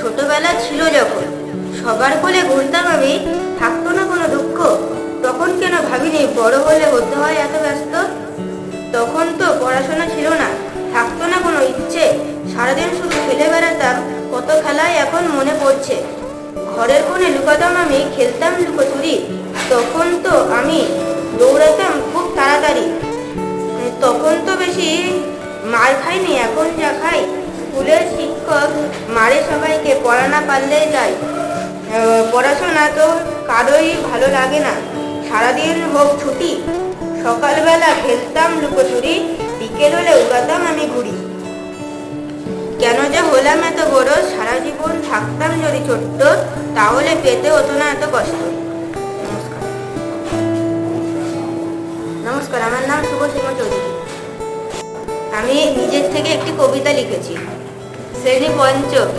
ছোটবেলা ছিল যখন সবার কোলে ঘুরতাম আমি, থাকতো না কোনো দুঃখ। তখন কেন ভাবিনি বড় হলে হতে হয় এত ব্যস্ত? তখন তো পড়াশোনা ছিল না, থাকতো না কোনো ইচ্ছে। সারাদিন শুধু খেলে বেড়াতাম, কত খেলাই এখন মনে পড়ছে। ঘরের কোণে লুকাতাম আমি, খেলতাম লুকোচুরি। তখন তো আমি দৌড়াতাম খুব তাড়াতাড়ি। তখন তো বেশি মার খাইনি, এখন যা খাই মারে সবাইকে, পড়া না পারলেই যায় পড়াশোনা তো কারোই ভালো লাগে না। সারাদিন হোক ছুটি, সকালবেলা খেলতাম লুকোচুরি, বিকেল হলে উড়াতাম আমি ঘুরি কেন যে হলাম এত বড়, সারা জীবন থাকতাম যদি ছোট্ট, তাহলে পেতে হতো না এত কষ্ট। নমস্কার। নমস্কার, আমার নাম শুভ সিংহ চৌধুরী আমি নিজের থেকে একটি কবিতা লিখেছি। শ্রেণী পঞ্চম